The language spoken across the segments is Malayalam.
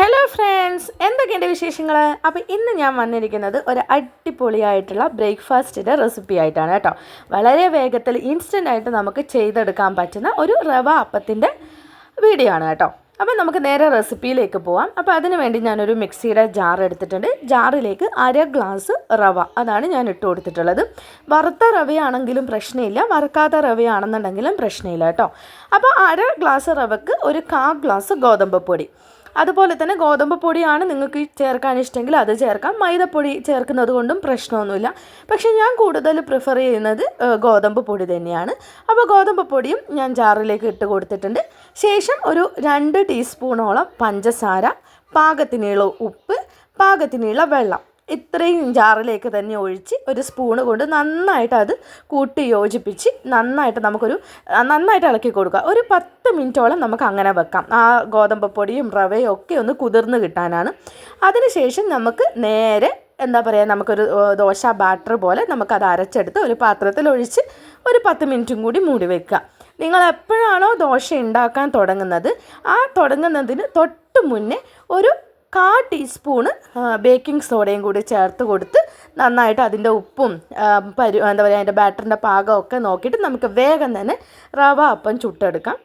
ഹലോ ഫ്രണ്ട്സ് എന്തൊക്കെയുണ്ട് വിശേഷങ്ങൾ അപ്പോൾ ഇന്ന് ഞാൻ വന്നിരിക്കുന്നത് ഒരു അടിപൊളിയായിട്ടുള്ള ബ്രേക്ക്ഫാസ്റ്റിന്റെ റെസിപ്പി ആയിട്ടാണ് കേട്ടോ. വളരെ വേഗത്തിൽ ഇൻസ്റ്റന്റ് ആയിട്ട് നമുക്ക് ചെയ്തെടുക്കാൻ പറ്റുന്ന ഒരു റവ അപ്പത്തിന്റെ വീഡിയോ ആണ് കേട്ടോ. അപ്പോൾ നമുക്ക് നേരെ റെസിപ്പിയിലേക്ക് പോവാം. അപ്പോൾ അതിന് വേണ്ടി ഞാനൊരു മിക്സിയുടെ ജാർ എടുത്തിട്ടുണ്ട്. ജാറിലേക്ക് അര ഗ്ലാസ് റവ അതാണ് ഞാൻ ഇട്ട് കൊടുത്തിട്ടുള്ളത്. വറുത്ത റവയാണെങ്കിലും പ്രശ്നമില്ല. വറുക്കാത്ത റവയാണെന്നുണ്ടെങ്കിലും പ്രശ്നമില്ല കേട്ടോ. അപ്പോൾ അര ഗ്ലാസ് റവക്ക് ഒരു കാ ഗ്ലാസ് ഗോതമ്പ് പൊടി. അതുപോലെ തന്നെ ഗോതമ്പ് പൊടിയാണ് നിങ്ങൾക്ക് ചേർക്കാൻ ഇഷ്ടമെങ്കിൽ അത് ചേർക്കാം. മൈദപ്പൊടി ചേർക്കുന്നത് കൊണ്ടും പ്രശ്നമൊന്നുമില്ല. പക്ഷേ ഞാൻ കൂടുതൽ പ്രിഫർ ചെയ്യുന്നത് ഗോതമ്പ് പൊടി തന്നെയാണ്. അപ്പോൾ ഗോതമ്പ് പൊടിയും ഞാൻ ജാറിലേക്ക് ഇട്ട് കൊടുത്തിട്ടുണ്ട്. ശേഷം ഒരു രണ്ട് ടീസ്പൂണോളം പഞ്ചസാര പാകത്തിനുള്ള ഉപ്പ് പാകത്തിനുള്ള വെള്ളം. ഇത്രയും ജാറിലേക്ക് തന്നെ ഒഴിച്ച് ഒരു സ്പൂണ് കൊണ്ട് നന്നായിട്ട് അത് കൂട്ടി യോജിപ്പിച്ച് നന്നായിട്ട് നമുക്കൊരു നന്നായിട്ട് ഇളക്കി കൊടുക്കുക. ഒരു പത്ത് മിനിറ്റോളം നമുക്ക് അങ്ങനെ വെക്കാം. ആ ഗോതമ്പ് പൊടിയും റവയും ഒക്കെ ഒന്ന് കുതിർന്ന് കിട്ടാനാണ്. അതിനുശേഷം നമുക്ക് നേരെ എന്താ പറയുക നമുക്കൊരു ദോശ ബാറ്റർ പോലെ നമുക്കത് അരച്ചെടുത്ത് ഒരു പാത്രത്തിൽ ഒഴിച്ച് ഒരു പത്ത് മിനിറ്റും കൂടി മൂടി വെക്കുക. നിങ്ങൾ എപ്പോഴാണോ ദോശ ഉണ്ടാക്കാൻ തുടങ്ങുന്നത് ആ തുടങ്ങുന്നതിന് തൊട്ട് മുന്നേ ഒരു കാ ടീസ്പൂണ് ബേക്കിംഗ് സോഡയും കൂടി ചേർത്ത് കൊടുത്ത് നന്നായിട്ട് അതിന്റെ ഉപ്പും പരു എന്താ പറയുക അതിന്റെ ബാറ്ററിന്റെ പാകമൊക്കെ നോക്കിയിട്ട് നമുക്ക് വേഗം തന്നെ റവ അപ്പം ചുട്ടെടുക്കാം.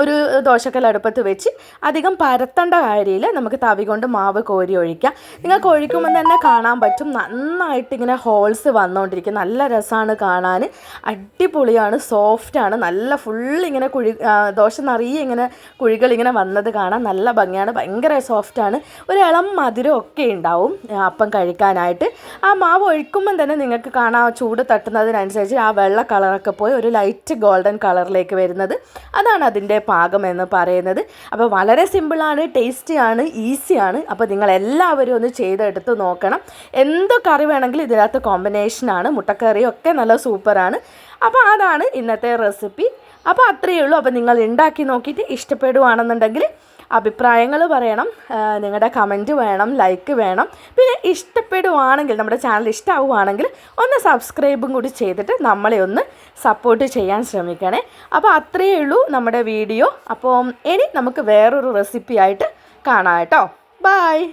ഒരു ദോശക്കൽ അടുപ്പത്ത് വെച്ച് അധികം പരത്തേണ്ട കാര്യമില്ല. നമുക്ക് തവി കൊണ്ട് മാവ് കോരി ഒഴിക്കാം. നിങ്ങൾക്ക് ഒഴിക്കുമ്പോൾ തന്നെ കാണാൻ പറ്റും. നന്നായിട്ട് ഇങ്ങനെ ഹോൾസ് വന്നുകൊണ്ടിരിക്കും. നല്ല രസമാണ് കാണാൻ. അടിപൊളിയാണ്. സോഫ്റ്റാണ് നല്ല ഫുൾ ഇങ്ങനെ കുഴി ദോശ നിറയെ ഇങ്ങനെ കുഴികൾ ഇങ്ങനെ വന്നത് കാണാൻ നല്ല ഭംഗിയാണ്. ഭയങ്കര സോഫ്റ്റാണ് ഒരു ഇളം മധുരം ഒക്കെ ഉണ്ടാവും അപ്പം കഴിക്കാനായിട്ട്. ആ മാവ് ഒഴിക്കുമ്പം തന്നെ നിങ്ങൾക്ക് കാണാം ചൂട് തട്ടുന്നതിനനുസരിച്ച് ആ വെള്ള കളറൊക്കെ പോയി ഒരു ലൈറ്റ് ഗോൾഡൻ കളറിലേക്ക് വരുന്നത്. അതാണ് അതിന്റെ പാകം എന്ന് പറയുന്നത്. അപ്പോൾ വളരെ സിമ്പിളാണ് ടേസ്റ്റിയാണ് ഈസിയാണ്. അപ്പോൾ നിങ്ങൾ എല്ലാവരും ഒന്ന് ചെയ്തെടുത്ത് നോക്കണം. എന്ത് കറി വേണമെങ്കിലും ഇതിനകത്ത് കോമ്പിനേഷനാണ് മുട്ടക്കറിയും ഒക്കെ നല്ല സൂപ്പറാണ് അപ്പോൾ അതാണ് ഇന്നത്തെ റെസിപ്പി അപ്പോൾ അത്രയേ ഉള്ളൂ. അപ്പോൾ നിങ്ങൾ ഉണ്ടാക്കി നോക്കിയിട്ട് ഇഷ്ടപ്പെടുവാണെന്നുണ്ടെങ്കിൽ അഭിപ്രായങ്ങൾ പറയണം നിങ്ങളുടെ കമന്റ് വേണം ലൈക്ക് വേണം. പിന്നെ ഇഷ്ടപ്പെടുവാണെങ്കിൽ നമ്മുടെ ചാനൽ ഇഷ്ടമാവുകയാണെങ്കിൽ ഒന്ന് സബ്സ്ക്രൈബും കൂടി ചെയ്തിട്ട് നമ്മളെ ഒന്ന് സപ്പോർട്ട് ചെയ്യാൻ ശ്രമിക്കണേ. അപ്പോൾ അത്രയേ ഉള്ളൂ നമ്മുടെ വീഡിയോ അപ്പോൾ ഇനി നമുക്ക് വേറൊരു റെസിപ്പിയായിട്ട് കാണാം കേട്ടോ. ബായ്